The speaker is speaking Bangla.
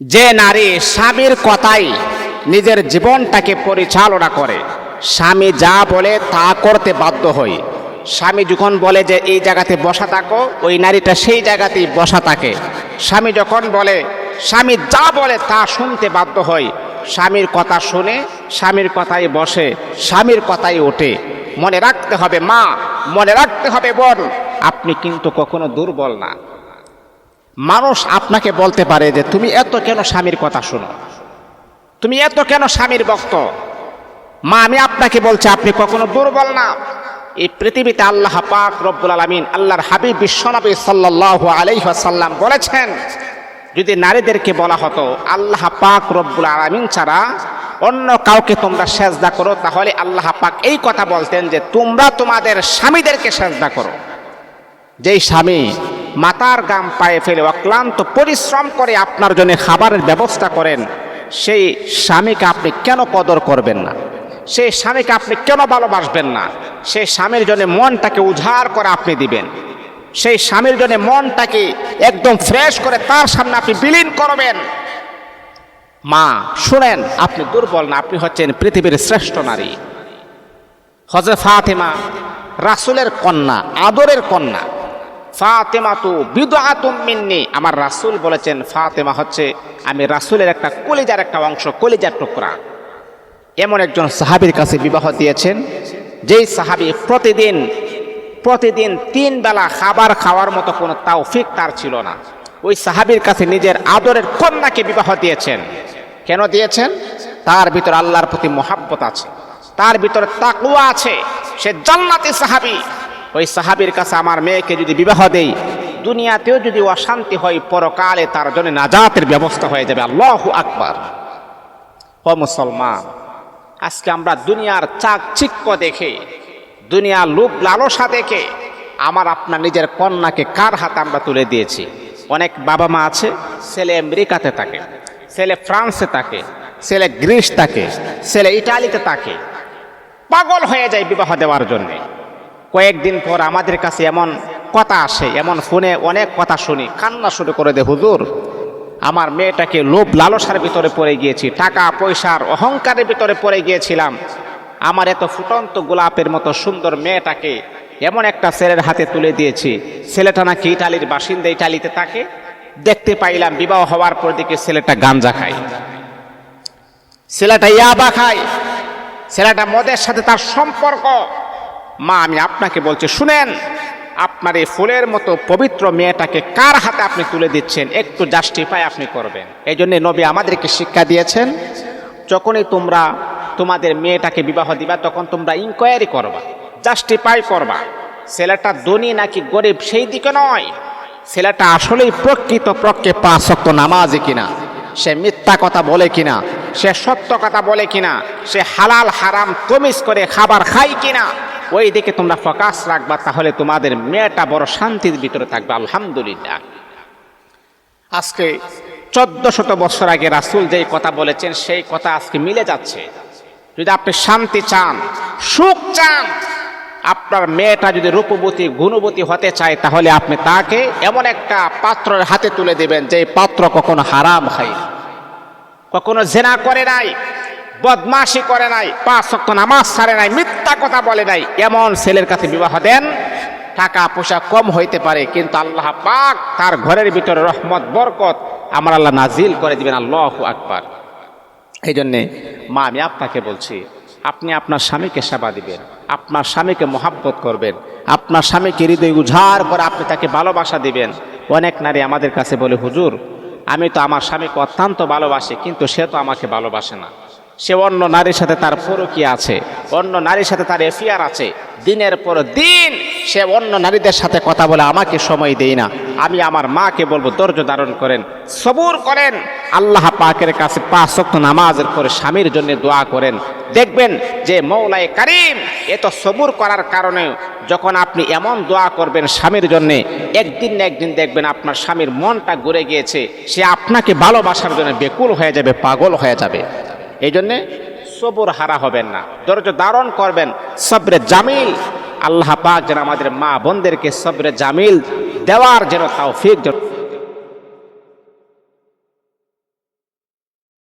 যে নারী স্বামীর কথাই নিজের জীবনটাকে পরিচালনা করে, স্বামী যা বলে তা করতে বাধ্য হয় স্বামী যখন বলে যে এই জায়গাতে বসা থাকো, ওই নারীটা সেই জায়গাতেই বসা থাকে। স্বামী যখন বলে, স্বামী যা বলে তা শুনতে বাধ্য হয় স্বামীর কথা শুনে, স্বামীর কথাই বসে, স্বামীর কথাই ওঠে। মনে রাখতে হবে মা, মনে রাখতে হবে বোন, আপনি কিন্তু কখনো দুর্বল না। মানুষ আপনাকে বলতে পারে যে, তুমি এত কেন স্বামীর কথা শোনো? তুমি এত কেন স্বামীর ভক্ত? মা, আমি আপনাকে বলছি, আপনি কখনো দুর্বল না। এই পৃথিবীতে আল্লাহ পাক রব্বুল আলমিন, আল্লাহর হাবিব বিশ্বনবী সাল্লাহ আলাইসাল্লাম বলেছেন, যদি নারীদেরকে বলা হতো, আল্লাহ পাক রব্বুল আলমিন ছাড়া অন্য কাউকে তোমরা সেজদা করো, তাহলে আল্লাহ পাক এই কথা বলতেন যে, তোমরা তোমাদের স্বামীদেরকে সেজদা করো। যেই স্বামী মাতার গাম পায়ে ফেলে অক্লান্ত পরিশ্রম করে আপনার জন্য খাবারের ব্যবস্থা করেন। সেই স্বামীকে আপনি কেন কদর করবেন না? সেই স্বামীকে আপনি কেন ভালোবাসবেন না? সেই স্বামীর জন্য মনটাকে উজাড় করে আপনি দিবেন। সেই স্বামীর জন্য মনটাকে একদম ফ্রেশ করে তার সামনে আপনি বিলীন করবেন। মা, শুনেন, আপনি দুর্বল না, আপনি হচ্ছেন পৃথিবীর শ্রেষ্ঠ নারী। হজরত ফাতেমা রাসুলের কন্যা, আদরের কন্যা। ফাতেমা তু মিন্নি। আমার রাসুল বলেছেন, ফাতেমা হচ্ছে আমি রাসুলের একটা কলিজার একটা অংশ, কলিজার টুকরা। এমন একজন সাহাবীর কাছে বিবাহ দিয়েছেন, যেই সাহাবী প্রতিদিন প্রতিদিন তিন বেলা খাবার খাওয়ার মতো কোনো তাওফিক তার ছিল না। ওই সাহাবীর কাছে নিজের আদরের কন্যাকে বিবাহ দিয়েছেন। কেন দিয়েছেন? তার ভিতর আল্লাহর প্রতি মহাব্বত আছে। তার ভিতরে তাকুয়া আছে। সে জান্নাতি সাহাবী। ওই সাহাবীর কাছে আমার মেয়েকে যদি বিবাহ দেই, দুনিয়াতেও যদি অশান্তি হয়, পরকালে তার জন্য নাজাতের ব্যবস্থা হয়ে যাবে। আল্লাহ আকবার। ও মুসলমান, আজকে আমরা দুনিয়ার চাকচিক্য দেখে, দুনিয়ার লোভ লালসা দেখে, আমার আপনার নিজের কন্যাকে কার হাতে আমরা তুলে দিয়েছি? অনেক বাবা মা আছে, ছেলে আমেরিকাতে থাকে, ছেলে ফ্রান্সে থাকে, ছেলে গ্রিস থাকে, ছেলে ইটালিতে থাকে। পাগল হয়ে যায় বিবাহ দেওয়ার জন্যে। কয়েকদিন পর আমাদের কাছে এমন কথা আসে, এমন ফোনে অনেক কথা শুনি। কান্না শুরু করে দে হুজুর, আমার মেয়েটাকে লোভ লালসার ভিতরে পড়ে গিয়েছি, টাকা, পয়সার অহংকারের ভিতরে পড়ে গিয়েছিলাম। আমার এত ফুটন্ত গোলাপের মতো সুন্দর মেয়েটাকে এমন একটা ছেলের হাতে তুলে দিয়েছি। ছেলেটা নাকি ইটালির বাসিন্দা ইটালিতে থাকে। দেখতে পাইলাম বিবাহ হওয়ার পর দিকে ছেলেটা গাঞ্জা খায়। ছেলেটা ইয়াবা খায়। ছেলেটা মদের সাথে তার সম্পর্ক মা, আমি আপনাকে বলছি, শুনেন, আপনার এই ফুলের মতো পবিত্র মেয়েটাকে কার হাতে আপনি তুলে দিচ্ছেন? একটু জাস্টিফাই আপনি করবেন। এই জন্যে নবী আমাদেরকে শিক্ষা দিয়েছেন, যখনই তোমরা তোমাদের মেয়েটাকে বিবাহ দিবা, তখন তোমরা ইনকোয়ারি করবা জাস্টিফাই করবা, ছেলেটা ধনী নাকি গরিব, সেই দিকে নয়। ছেলেটা আসলেই প্রকৃত প্রজ্ঞে পাঁচক্ত নামাজি কিনা? সে মিথ্যা কথা বলে কিনা? সে সত্য কথা বলে কিনা? সে হালাল হারাম তমিজ করে খাবার খায় কিনা? ওই দিকে তোমরা ফোকাস রাখবা, তাহলে তোমাদের মেয়েটা বড় শান্তির ভিতরে থাকবে, আলহামদুলিল্লাহ। আজকে চোদ্দ শত বছর আগে রাসুল যেই কথা বলেছেন, সেই কথা আজকে মিলে যাচ্ছে। যদি আপনি শান্তি চান, সুখ চান, আপনার মেয়েটা যদি রূপবতী, গুণবতী হতে চায়, তাহলে আপনি তাকে এমন একটা পাত্রের হাতে তুলে দেবেন যে পাত্র কখনো হারাম খায় কখনো জেনা করে নাই বদমাশি করে নাই, পাঁচ শক্ত নামাজ ছাড়ে নাই, মিথ্যা কথা বলে নাই। এমন ছেলের কাছে বিবাহ দেন, টাকা পয়সা কম হইতে পারে, কিন্তু আল্লাহ পাক তার ঘরের ভিতরে রহমত, বরকত আমার আল্লাহ নাজিল করে দিবেন, আল্লাহ আকবার। এই জন্যে মা, আমি আপনাকে বলছি, আপনি আপনার স্বামীকে সেবা দিবেন, আপনার স্বামীকে মহাব্বত করবেন, আপনার স্বামীকে হৃদয় উঝাড় করে আপনি তাকে ভালোবাসা দিবেন। অনেক নারী আমাদের কাছে বলে, হুজুর, আমি তো আমার স্বামীকে অত্যন্ত ভালোবাসি, কিন্তু সে তো আমাকে ভালোবাসে না। সে অন্য নারীর সাথে তার পরকী আছে, অন্য নারীর সাথে তার এফিয়ার আছে। দিনের পর দিন সে অন্য নারীদের সাথে কথা বলে, আমাকে সময় দেই না। আমি আমার মাকে বলব, ধৈর্য ধারণ করেন, সবুর করেন। আল্লাহ পাকের কাছে পাঁচ শক্ত নামাজের পরে স্বামীর জন্য দোয়া করেন। দেখবেন যে মৌলাই কারিম এত সবুর করার কারণে যখন আপনি এমন দোয়া করবেন স্বামীর জন্য, একদিন না একদিন দেখবেন আপনার স্বামীর মনটা ঘুরে গিয়েছে। সে আপনাকে ভালোবাসার জন্য বেকুল হয়ে যাবে, পাগল হয়ে যাবে। এই জন্যে সবর হারা হবেন না। ধৈর্য ধারণ করবেন। সবরে জামিল। আল্লাহ পাক যেন আমাদের মা বোনদেরকে সবরে জামিল দেওয়ার যেন তাও ফিক